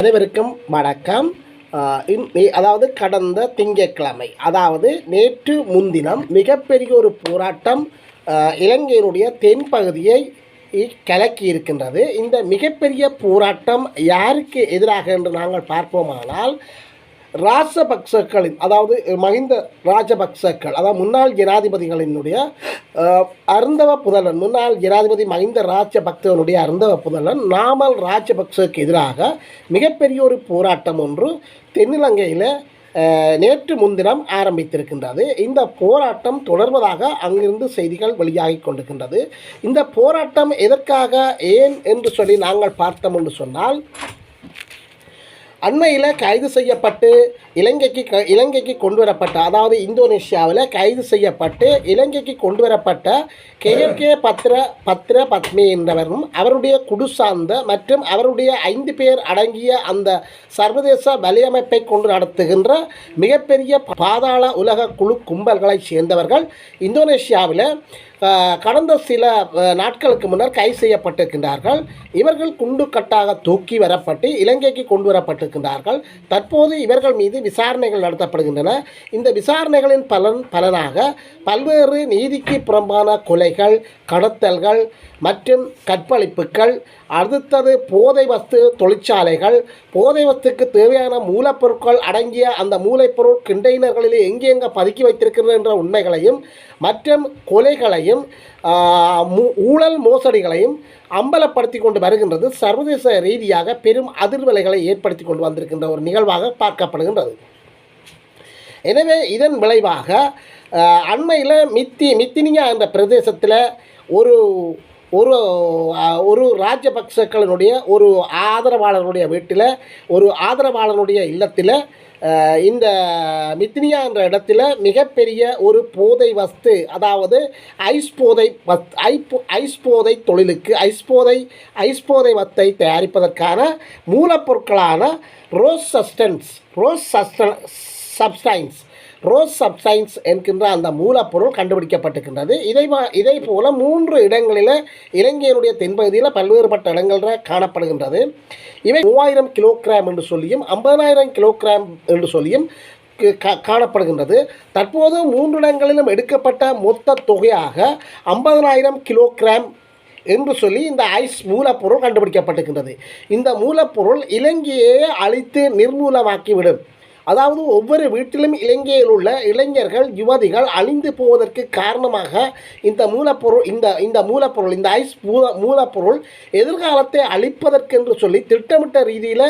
அனைவருக்கும் வணக்கம். அதாவது கடந்த திங்கட்கிழமை அதாவது நேற்று முன்தினம் மிகப்பெரிய ஒரு போராட்டம் இலங்கையினுடைய தென்பகுதியை கலக்கி இருக்கின்றது. இந்த மிகப்பெரிய போராட்டம் யாருக்கு எதிராக என்று நாங்கள் பார்ப்போமானால் ராஜபக்சக்களின் அதாவது மஹிந்த ராஜபக்சக்கள் அதாவது முன்னாள் ஜனாதிபதிகளினுடைய அருந்தவ புதலன் முன்னாள் ஜனாதிபதி மஹிந்த ராஜபக்சவனுடைய அருந்தவ புதலன் நாமல் ராஜபக்சக்கு எதிராக மிகப்பெரிய ஒரு போராட்டம் ஒன்று தென்னிலங்கையில் நேற்று முன்தினம் ஆரம்பித்திருக்கின்றது. இந்த போராட்டம் தொடர்வதாக அங்கிருந்து செய்திகள் வெளியாகி கொண்டிருக்கின்றது. இந்த போராட்டம் எதற்காக ஏன் என்று சொல்லி நாங்கள் பார்த்தோம் என்று சொன்னால் அண்மையில் கைது செய்யப்பட்டு இலங்கைக்கு க இலங்கைக்கு கொண்டு வரப்பட்ட அதாவது இந்தோனேஷியாவில் கைது செய்யப்பட்டு இலங்கைக்கு கொண்டு வரப்பட்ட கேஎம்கே பத்ர பத்ர பத்மி என்றவரும் அவருடைய குடு சார்ந்த மற்றும் அவருடைய ஐந்து பேர் அடங்கிய அந்த சர்வதேச வலையமைப்பை கொண்டு நடத்துகின்ற மிகப்பெரிய பாதாள உலக குழு கும்பல்களைச் சேர்ந்தவர்கள் இந்தோனேஷியாவில் கடந்த சில நாட்களுக்கு முன்னர் கைது செய்யப்பட்டிருக்கின்றார்கள். இவர்கள் குண்டு கட்டாக தூக்கி வரப்பட்டு இலங்கைக்கு கொண்டு வரப்பட்டிருக்கின்றார்கள். தற்போது இவர்கள் மீது விசாரணைகள் நடத்தப்படுகின்றன. இந்த விசாரணைகளின் பலன் பலனாக பல்வேறு நீதிக்கு புறம்பான கொலைகள் கடத்தல்கள் மற்றும் கற்பழிப்புகள் அடுத்தது போதை வஸ்து தொழிற்சாலைகள் போதை வஸ்துக்கு தேவையான மூலப்பொருட்கள் அடங்கிய அந்த மூலப்பொருள் கண்டெய்னர்களில் எங்கெங்கே பதுக்கி வைத்திருக்கிறது என்ற உண்மைகளையும் மற்றும் கொலைகளையும் மோசடிகளையும் ஊழல் மோசடிகளையும் அம்பலப்படுத்தி கொண்டு வருகின்றது. சர்வதேச ரீதியாக பெரும் அதிர்வலைகளை ஏற்படுத்தி கொண்டு வந்திருக்கின்ற ஒரு நிகழ்வாக பார்க்கப்படுகின்றது. எனவே இதன் விளைவாக அண்மையில் மித்தி மித்தினியா என்ற பிரதேசத்தில் ஒரு ஒரு ஒரு ராஜபக்சக்களினுடைய ஒரு ஆதரவாளருடைய வீட்டில் ஒரு ஆதரவாளருடைய இல்லத்தில் இந்த மித்னியா என்ற இடத்துல மிகப்பெரிய ஒரு போதை வஸ்து அதாவது ஐஸ் போதை வத் ஐஸ் போதை தொழிலுக்கு ஐஸ் போதை ஐஸ் போதை வத்தை தயாரிப்பதற்கான மூலப்பொருட்களான ரோஸ் சஸ்டன்ஸ் ரோஸ் சஸ்டன் சப்ஸ்டைன்ஸ். ரோஸ் சப்சைன்ஸ் என்கின்ற அந்த மூலப்பொருள் கண்டுபிடிக்கப்பட்டிருக்கின்றது. இதை வ- இதே போல மூன்று இடங்களில் இலங்கையினுடைய தென்பகுதியில் பல்வேறுபட்ட இடங்களில் காணப்படுகின்றது. இவை மூவாயிரம் கிலோகிராம் என்று சொல்லியும் ஐம்பதாயிரம் கிலோகிராம் என்று சொல்லியும் க- காணப்படுகின்றது. தற்போது மூன்று இடங்களிலும் எடுக்கப்பட்ட மொத்த தொகையாக ஐம்பதனாயிரம் கிலோகிராம் என்று சொல்லி இந்த ஐஸ் மூலப்பொருள் கண்டுபிடிக்கப்பட்டிருக்கின்றது. இந்த மூலப்பொருள் இலங்கையே அழித்து நிர்மூலமாக்கிவிடும். அதாவது ஒவ்வொரு வீட்டிலும் இலங்கையில் உள்ள இளைஞர்கள் யுவதிகள் அழிந்து போவதற்கு காரணமாக இந்த மூலப்பொருள் இந்த இந்த மூலப்பொருள் இந்த ஐஸ் மூல மூலப்பொருள் எதிர்காலத்தை அழிப்பதற்கென்று சொல்லி திட்டமிட்ட ரீதியில்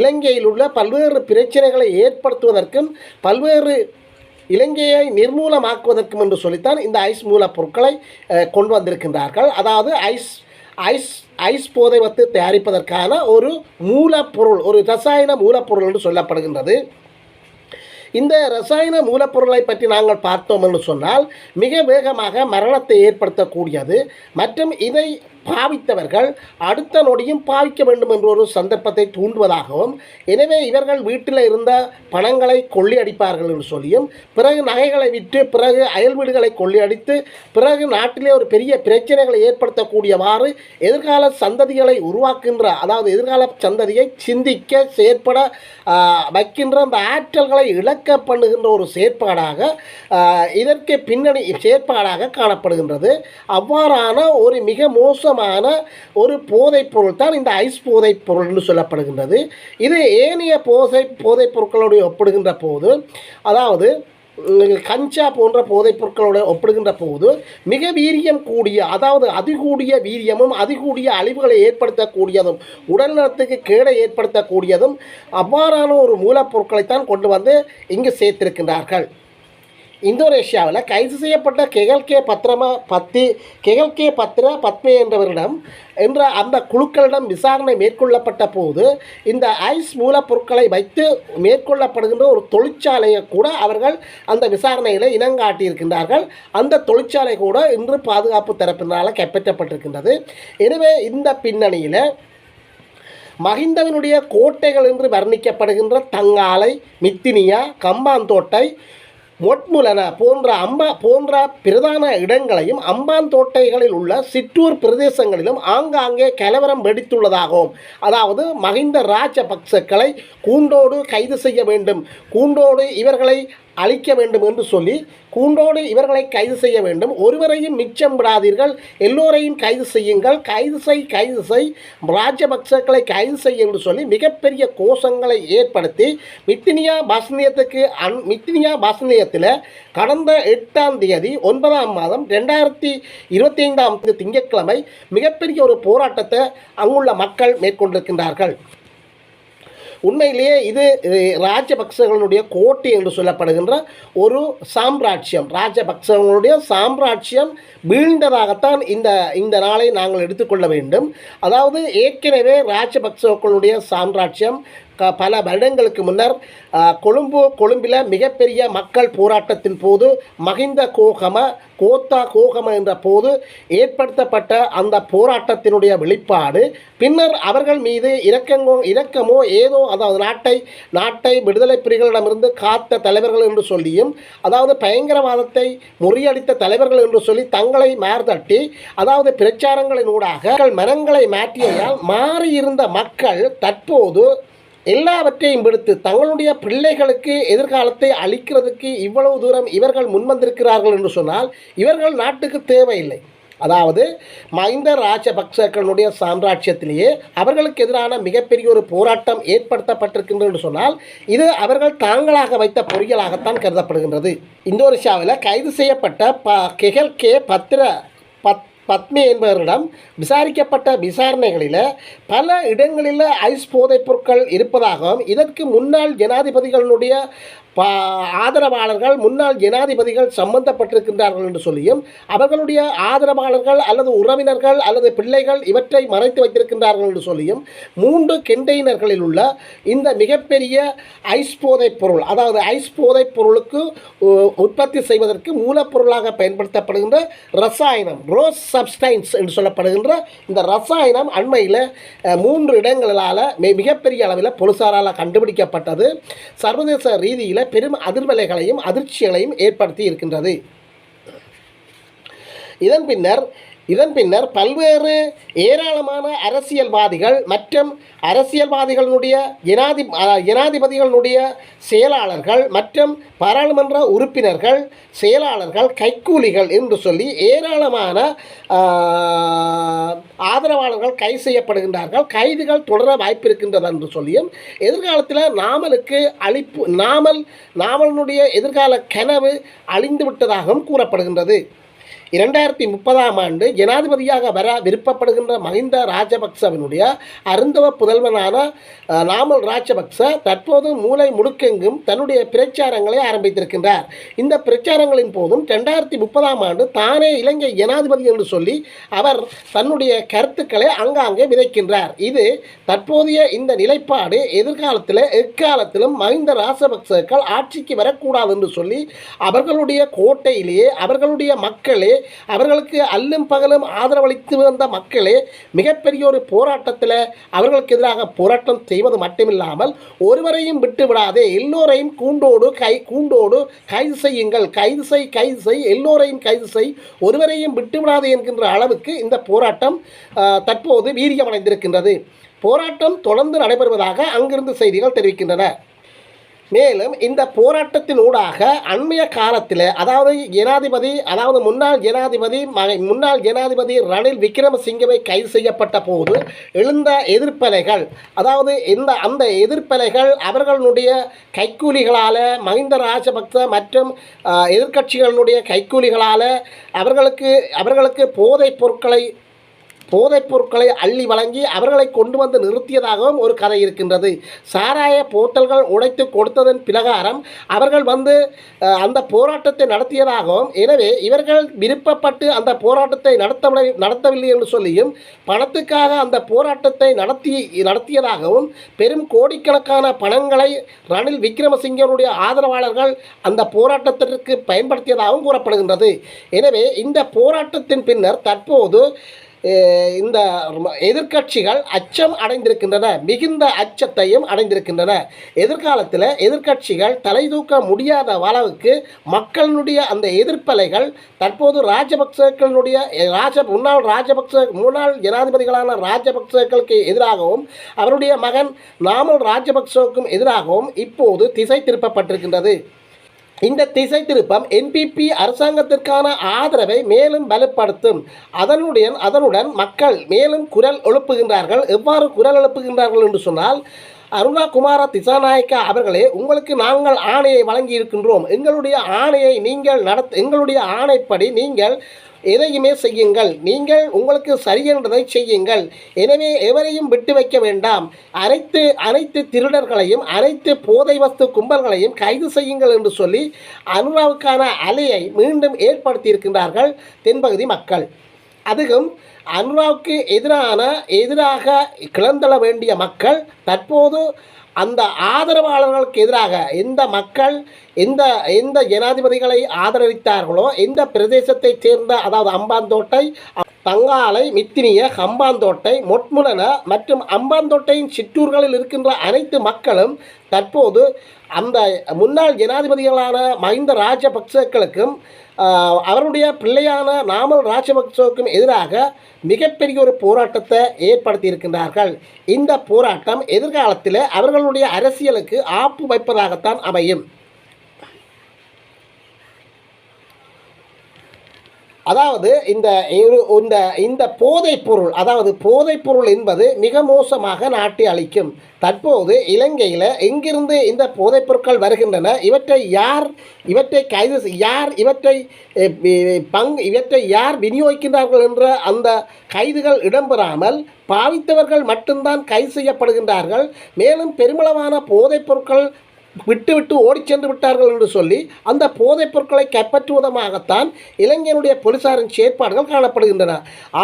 இலங்கையில் உள்ள பல்வேறு பிரச்சனைகளை ஏற்படுத்துவதற்கும் பல்வேறு இலங்கையை நிர்மூலமாக்குவதற்கும் என்று சொல்லித்தான் இந்த ஐஸ் மூலப்பொருட்களை கொண்டு வந்திருக்கின்றார்கள். அதாவது ஐஸ் ஐஸ் ஐஸ் போதை வத்து தயாரிப்பதற்கான ஒரு மூலப்பொருள் ஒரு ரசாயன மூலப்பொருள் என்று சொல்லப்படுகின்றது. இந்த ரசாயன மூலப்பொருளை பற்றி நாங்கள் பார்த்தோம் என்று சொன்னால் மிக வேகமாக மரணத்தை ஏற்படுத்தக்கூடியது மற்றும் இதை பாவித்தவர்கள் அடுத்த நொடியும் பாவிக்க வேண்டும் என்ற ஒரு சந்தர்ப்பத்தை தூண்டுவதாகவும் எனவே இவர்கள் வீட்டில் இருந்த பணங்களை கொள்ளையடிப்பார்கள் என்று சொல்லியும் பிறகு நகைகளை விற்று பிறகு அயல் வீடுகளை கொள்ளையடித்து பிறகு நாட்டிலே ஒரு பெரிய பிரச்சனைகளை ஏற்படுத்தக்கூடியவாறு எதிர்கால சந்ததிகளை உருவாக்குகின்ற அதாவது எதிர்கால சந்ததியை சிந்திக்க செயற்பட வைக்கின்ற அந்த ஆற்றல்களை இழக்க பண்ணுகின்ற ஒரு செயற்பாடாக இதற்கு பின்னணி செயற்பாடாக காணப்படுகின்றது. அவ்வாறான ஒரு மிக மோசமான ஒரு போதைப் பொருள் தான் இந்த ஐஸ் போதைப்பொருள் என்று சொல்லப்படுகின்றது. இது ஏனைய போதை போதைப் பொருட்களோடு ஒப்பிடுகின்ற போது அதாவது கஞ்சா போன்ற போதைப் பொருட்களோடு ஒப்பிடுகின்ற போது மிக வீரியம் கூடிய அதாவது அதிகூடிய வீரியமும் அதிகூடிய அழிவுகளை ஏற்படுத்தக்கூடியதும் உடல் நலத்துக்கு கேடை ஏற்படுத்தக்கூடியதும் அவ்வாறான ஒரு மூலப்பொருட்களைத்தான் கொண்டு வந்து இங்கு சேர்த்திருக்கின்றார்கள். இந்தோனேஷியாவில் கைது செய்யப்பட்ட கெகல்கே பத்ரமா பத்தி கெகல்கே பத்ரா பத்மே என்றவரிடம் என்ற அந்த குழுக்களிடம் விசாரணை மேற்கொள்ளப்பட்ட போது இந்த ஐஸ் மூலப்பொருட்களை வைத்து மேற்கொள்ளப்படுகின்ற ஒரு தொழிற்சாலையை கூட அவர்கள் அந்த விசாரணையில் இனங்காட்டியிருக்கின்றார்கள். அந்த தொழிற்சாலை கூட இன்று பாதுகாப்பு தரப்பினால் கைப்பற்றப்பட்டிருக்கின்றது. எனவே இந்த பின்னணியில் மகிந்தவனுடைய கோட்டைகள் என்று வர்ணிக்கப்படுகின்ற தங்காலை மித்தினியா கம்பாந்தோட்டை மொட்முலன போன்ற அம்பா போன்ற பிரதான இடங்களையும் அம்பான் தோட்டைகளில் உள்ள சிற்றூர் பிரதேசங்களிலும் ஆங்காங்கே கலவரம் வெடித்துள்ளதாகவும் அதாவது மகிந்த ராஜபக்சக்களை கூண்டோடு கைது செய்ய வேண்டும். கூண்டோடு இவர்களை அழிக்க வேண்டும் என்று சொல்லி கூண்டோடு இவர்களை கைது செய்ய வேண்டும். ஒருவரையும் மிச்சம் விடாதீர்கள். எல்லோரையும் கைது செய்யுங்கள். கைது செய் கைது செய். ராஜபக்சர்களை கைது செய் என்று சொல்லி மிகப்பெரிய கோஷங்களை ஏற்படுத்தி மித்தினியா பஸ் நிலையத்துக்கு அன் மித்தினியா பஸ் நிலையத்தில் கடந்த எட்டாம் தேதி ஒன்பதாம் மாதம் ரெண்டாயிரத்தி இருபத்தி ஐந்தாம் திங்கட்கிழமை மிகப்பெரிய ஒரு போராட்டத்தை அங்குள்ள மக்கள் மேற்கொண்டிருக்கின்றார்கள். உண்மையிலேயே இது ராஜபக்சர்களுடைய கோட்டை என்று சொல்லப்படுகின்ற ஒரு சாம்ராஜ்யம். ராஜபக்சர்களுடைய சாம்ராஜ்யம் வீழ்ந்ததாகத்தான் இந்த இந்த நாளை நாங்கள் எடுத்துக்கொள்ள வேண்டும். அதாவது ஏற்கனவே ராஜபக்சர்களுடைய சாம்ராஜ்யம் பல வருடங்களுக்கு முன்னர் கொழும்பு கொழும்பில் மிகப்பெரிய மக்கள் போராட்டத்தின் போது மகிந்த கோகம கோத்தா கோகம என்ற போது ஏற்படுத்தப்பட்ட அந்த போராட்டத்தினுடைய வெளிப்பாடு. பின்னர் அவர்கள் மீது இரக்கங்கோ இரக்கமோ ஏதோ அதாவது நாட்டை நாட்டை விடுதலை புலிகளிடமிருந்து காத்த தலைவர்கள் என்று சொல்லியும் அதாவது பயங்கரவாதத்தை முறியடித்த தலைவர்கள் என்று சொல்லி தங்களை மார்தட்டி அதாவது பிரச்சாரங்களின் ஊடாக மனங்களை மாற்றியதால் மாறியிருந்த மக்கள் தற்போது எல்லாவற்றையும் விடுத்து தங்களுடைய பிள்ளைகளுக்கு எதிர்காலத்தை அளிக்கிறதுக்கு இவ்வளவு தூரம் இவர்கள் முன்வந்திருக்கிறார்கள் என்று சொன்னால் இவர்கள் நாட்டுக்கு தேவையில்லை. அதாவது மஹிந்த ராஜபக்சக்களுடைய சாம்ராஜ்யத்திலேயே அவர்களுக்கு எதிரான மிகப்பெரிய ஒரு போராட்டம் ஏற்படுத்தப்பட்டிருக்கின்றது என்று சொன்னால் இது அவர்கள் தாங்களாக வைத்த பொறியலாகத்தான் கருதப்படுகின்றது. இந்தோனேஷியாவில் கைது செய்யப்பட்ட ப கெகல் கே பத்திர பத் பத்மி என்பவரிடம் விசாரிக்கப்பட்ட விசாரணைகளில் பல இடங்களில் ஐஸ் போதைப் பொருட்கள் இருப்பதாகவும் இதற்கு முன்னாள் ஜனாதிபதிகளுடைய பா ஆதரவாளர்கள் முன்னாள் ஜனாதிபதிகள் சம்பந்தப்பட்டிருக்கின்றார்கள் என்று சொல்லியும் அவர்களுடைய ஆதரவாளர்கள் அல்லது உறவினர்கள் அல்லது பிள்ளைகள் இவற்றை மறைத்து வைத்திருக்கின்றார்கள் என்று சொல்லியும் மூன்று கெண்டெய்னர்களில் உள்ள இந்த மிகப்பெரிய ஐஸ் போதைப் பொருள் அதாவது ஐஸ் போதைப் பொருளுக்கு உ- உற்பத்தி செய்வதற்கு மூலப்பொருளாக பயன்படுத்தப்படுகின்ற ரசாயனம் ரோஸ் சப்ஸ்டைன்ஸ் என்று சொல்லப்படுகின்ற இந்த ரசாயனம் அண்மையில் மூன்று இடங்களால் மிகப்பெரிய அளவில் பொலிசாரால் கண்டுபிடிக்கப்பட்டது. சர்வதேச ரீதியில் பெரும் அதிர்வலைகளையும் அதிர்ச்சிகளையும் ஏற்படுத்தி இருக்கின்றது. இதன் பின்னர் இதன் பின்னர் பல்வேறு ஏராளமான அரசியல்வாதிகள் மற்றும் அரசியல்வாதிகளுடைய ஜனாதி ஜனாதிபதிகளுடைய செயலாளர்கள் மற்றும் பாராளுமன்ற உறுப்பினர்கள் செயலாளர்கள் கைக்கூலிகள் என்று சொல்லி ஏராளமான ஆதரவாளர்கள் கைது செய்யப்படுகின்றார்கள். கைதுகள் தொடர வாய்ப்பிருக்கின்றது என்று சொல்லியும் எதிர்காலத்தில் நாமலுக்கு அழிப்பு நாமல் நாமலினுடைய எதிர்கால கனவு அழிந்து விட்டதாகவும் கூறப்படுகின்றது. இரண்டாயிரத்தி முப்பதாம் ஆண்டு ஜனாதிபதியாக வர விருப்பப்படுகின்ற மஹிந்த ராஜபக்சவினுடைய அருந்தவ புதல்வனான நாமல் ராஜபக்ச தற்போது மூளை முடுக்கெங்கும் தன்னுடைய பிரச்சாரங்களை ஆரம்பித்திருக்கின்றார். இந்த பிரச்சாரங்களின் போதும் ரெண்டாயிரத்தி முப்பதாம் ஆண்டு தானே இலங்கை ஜனாதிபதி என்று சொல்லி அவர் தன்னுடைய கருத்துக்களை அங்காங்கே விதைக்கின்றார். இது தற்போதைய இந்த நிலைப்பாடு எதிர்காலத்தில் எக்காலத்திலும் மஹிந்த ராஜபக்சர்கள் ஆட்சிக்கு வரக்கூடாது என்று சொல்லி அவர்களுடைய கோட்டையிலேயே அவர்களுடைய மக்களே அவர்களுக்கு அல்லும் பகலும் ஆதரவளித்து வந்த மக்களே மிகப்பெரிய ஒரு போராட்டத்தில் அவர்களுக்கு எதிராக போராட்டம் செய்வது மட்டுமில்லாமல் ஒருவரையும் விட்டு விடாதே எல்லோரையும் கூண்டோடு கை கூண்டோடு கைது செய்யுங்கள். கைது செய் கைது செய் எல்லோரையும் கைது செய். ஒருவரையும் விட்டுவிடாதே என்கின்ற அளவுக்கு இந்த போராட்டம் தற்போது வீரியமடைந்திருக்கின்றது. போராட்டம் தொடர்ந்து நடைபெறுவதாக அங்கிருந்து செய்திகள் தெரிவிக்கின்றன. மேலும் இந்த போராட்டத்தின் ஊடாக அண்மைய காலத்தில் அதாவது ஜனாதிபதி அதாவது முன்னாள் ஜனாதிபதி முன்னாள் ஜனாதிபதி ரணில் விக்ரமசிங்கவை கைது செய்யப்பட்ட போது எழுந்த எதிர்ப்பலைகள் அதாவது இந்த அந்த எதிர்ப்பலைகள் அவர்களுடைய கைக்கூலிகளால் மஹிந்த ராஜபக்ச மற்றும் ஆஹ், எதிர்க்கட்சிகளுடைய கைக்கூலிகளால் அவர்களுக்கு அவர்களுக்கு போதைப் பொருட்களை போதைப் பொருட்களை அள்ளி வழங்கி அவர்களை கொண்டு வந்து நிறுத்தியதாகவும் ஒரு கதை இருக்கின்றது. சாராய போத்தல்கள் உடைத்து கொடுத்ததன் பிரகாரம் அவர்கள் வந்து அந்த போராட்டத்தை நடத்தியதாகவும் எனவே இவர்கள் விருப்பப்பட்டு அந்த போராட்டத்தை நடத்த நடத்தவில்லை என்று சொல்லியும் பணத்துக்காக அந்த போராட்டத்தை நடத்தி நடத்தியதாகவும் பெரும் கோடிக்கணக்கான பணங்களை ரணில் விக்ரமசிங்கருடைய ஆதரவாளர்கள் அந்த போராட்டத்திற்கு பயன்படுத்தியதாகவும் கூறப்படுகின்றது. எனவே இந்த போராட்டத்தின் பின்னர் தற்போது இந்த எதிர்க்கட்சிகள் அச்சம் அடைந்திருக்கின்றன மிகுந்த அச்சத்தையும் அடைந்திருக்கின்றன. எதிர்காலத்தில் எதிர்க்கட்சிகள் தலை தூக்க முடியாத அளவுக்கு மக்களுடைய அந்த எதிர்ப்பலைகள் தற்போது ராஜபக்சர்களுடைய ராஜ முன்னாள் ராஜபக்ச முன்னாள் ஜனாதிபதிகளான ராஜபக்சர்களுக்கு எதிராகவும் அவருடைய மகன் நாமல் ராஜபக்சவுக்கும் எதிராகவும் இப்போது திசை திருப்பப்பட்டிருக்கின்றது. இந்த திசை திருப்பம் என்பிபி அரசாங்கத்திற்கான ஆதரவை மேலும் வலுப்படுத்தும் அதனுடைய அதனுடன் மக்கள் மேலும் குரல் எழுப்புகின்றார்கள். எவ்வாறு குரல் எழுப்புகின்றார்கள் என்று சொன்னால் அருணா குமார திசாநாயக்கா அவர்களே உங்களுக்கு நாங்கள் ஆணையை வழங்கி இருக்கின்றோம் எங்களுடைய ஆணையை நீங்கள் நடத்த எங்களுடைய ஆணைப்படி நீங்கள் எதையுமே செய்யுங்கள். நீங்கள் உங்களுக்கு சரியென்றதை செய்யுங்கள். எனவே எவரையும் விட்டு வைக்க வேண்டாம். அனைத்து அனைத்து திருடர்களையும் அனைத்து போதை வஸ்து கும்பல்களையும் கைது செய்யுங்கள் என்று சொல்லி அனுராவுக்கான அலையை மீண்டும் ஏற்படுத்தியிருக்கின்றார்கள் தென்பகுதி மக்கள். அதுவும் அனுராவுக்கு எதிரான எதிராக கிளந்தள வேண்டிய மக்கள் தற்போது அந்த ஆதரவாளர்களுக்கு எதிராக எந்த மக்கள் எந்த எந்த ஜனாதிபதிகளை ஆதரவித்தார்களோ எந்த பிரதேசத்தைச் சேர்ந்த அதாவது அம்பாந்தோட்டை தங்காலை மித்தினிய ஹம்பாந்தோட்டை மொட்முலன மற்றும் அம்பாந்தோட்டையின் சிற்றூர்களில் இருக்கின்ற அனைத்து மக்களும் தற்போது அந்த முன்னாள் ஜனாதிபதிகளான மஹிந்த ராஜபக்சக்களுக்கும் அவருடைய பிள்ளையான நாமல் ராஜபக்சவுக்கும் எதிராக மிகப்பெரிய ஒரு போராட்டத்தை ஏற்படுத்தி இருக்கின்றார்கள் இந்த போராட்டம் எதிர்காலத்தில் அவர்களுடைய அரசியலுக்கு ஆப்பு வைப்பதாகத்தான் அமையும். அதாவது இந்த இந்த இந்த போதைப் பொருள் அதாவது போதைப் பொருள் என்பது மிக மோசமாக நாட்டை அளிக்கும் தற்போது இலங்கையில் எங்கிருந்து இந்த போதைப் பொருட்கள் வருகின்றன இவற்றை யார் இவற்றை கைது யார் இவற்றை பங் பங்கு இவற்றை யார் விநியோகிக்கின்றார்கள் என்ற அந்த கைதுகள் இடம்பெறாமல் பாவித்தவர்கள் மட்டும்தான் கைது செய்யப்படுகின்றார்கள். மேலும் பெருமளவான போதைப் பொருட்கள் விட்டு விட்டு ஓடிச் சென்று விட்டார்கள் என்று சொல்லி அந்த போதைப் பொருட்களை கைப்பற்றுவதமாகத்தான் இளைஞனுடைய போலீசாரின் செயற்பாடுகள் காணப்படுகின்றன.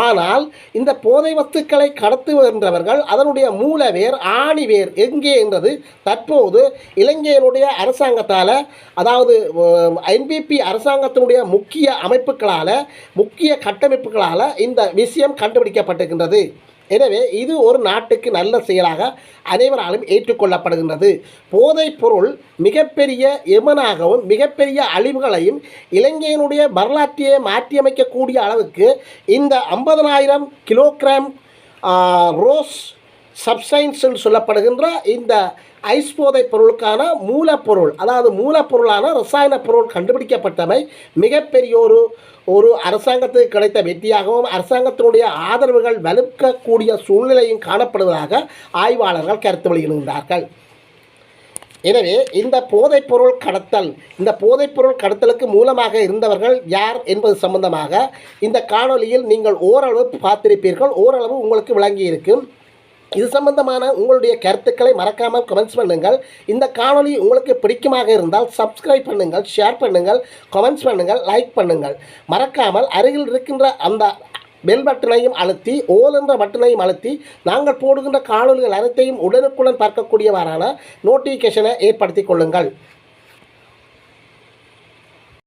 ஆனால் இந்த போதை வஸ்துக்களை கடத்துகின்றவர்கள் அதனுடைய மூலவேர் ஆணிவேர் எங்கே என்றது தற்போது இலங்கையினுடைய அரசாங்கத்தால் அதாவது என்பிபி அரசாங்கத்தினுடைய முக்கிய அமைப்புகளால் முக்கிய கட்டமைப்புகளால் இந்த விஷயம் கண்டுபிடிக்கப்பட்டிருக்கின்றது. எனவே இது ஒரு நாட்டுக்கு நல்ல செயலாக அனைவராலும் ஏற்றுக்கொள்ளப்படுகின்றது. போதைப் பொருள் மிகப்பெரிய எமனாகவும் மிகப்பெரிய அழிவுகளையும் இலங்கையினுடைய வரலாற்றையே மாற்றியமைக்கக்கூடிய அளவுக்கு இந்த ஐம்பதனாயிரம் கிலோகிராம் ரோஸ் சப்ஸ்டைன்ஸ் என்று சொல்லப்படுகின்ற இந்த ஐஸ் போதைப் பொருளுக்கான மூலப்பொருள் அதாவது மூலப்பொருளான ரசாயன பொருள் கண்டுபிடிக்கப்பட்டமை மிகப்பெரிய ஒரு ஒரு அரசாங்கத்துக்கு கிடைத்த வெற்றியாகவும் அரசாங்கத்தினுடைய ஆதரவுகள் வலுக்கக்கூடிய சூழ்நிலையும் காணப்படுவதாக ஆய்வாளர்கள் கருத்து வெளியிடுகின்றார்கள். எனவே இந்த போதைப்பொருள் கடத்தல் இந்த போதைப்பொருள் கடத்தலுக்கு மூலமாக இருந்தவர்கள் யார் என்பது சம்பந்தமாக இந்த காணொலியில் நீங்கள் ஓரளவு பார்த்திருப்பீர்கள் ஓரளவு உங்களுக்கு விளங்கி இருக்கும் இது சம்பந்தமான உங்களுடைய கருத்துக்களை மறக்காமல் கமெண்ட்ஸ் பண்ணுங்கள். இந்த காணொளி உங்களுக்கு பிடிக்குமாக இருந்தால் சப்ஸ்கிரைப் பண்ணுங்கள் ஷேர் பண்ணுங்கள் கமெண்ட்ஸ் பண்ணுங்கள் லைக் பண்ணுங்கள். மறக்காமல் அருகில் இருக்கின்ற அந்த பெல் பட்டனையும் அழுத்தி ஓல் என்ற பட்டனையும் அழுத்தி நாங்கள் போடுகின்ற காணொளிகள் அனைத்தையும் உடனுக்குடன் பார்க்கக்கூடியவாறான நோட்டிஃபிகேஷனை ஏற்படுத்திக் கொள்ளுங்கள்.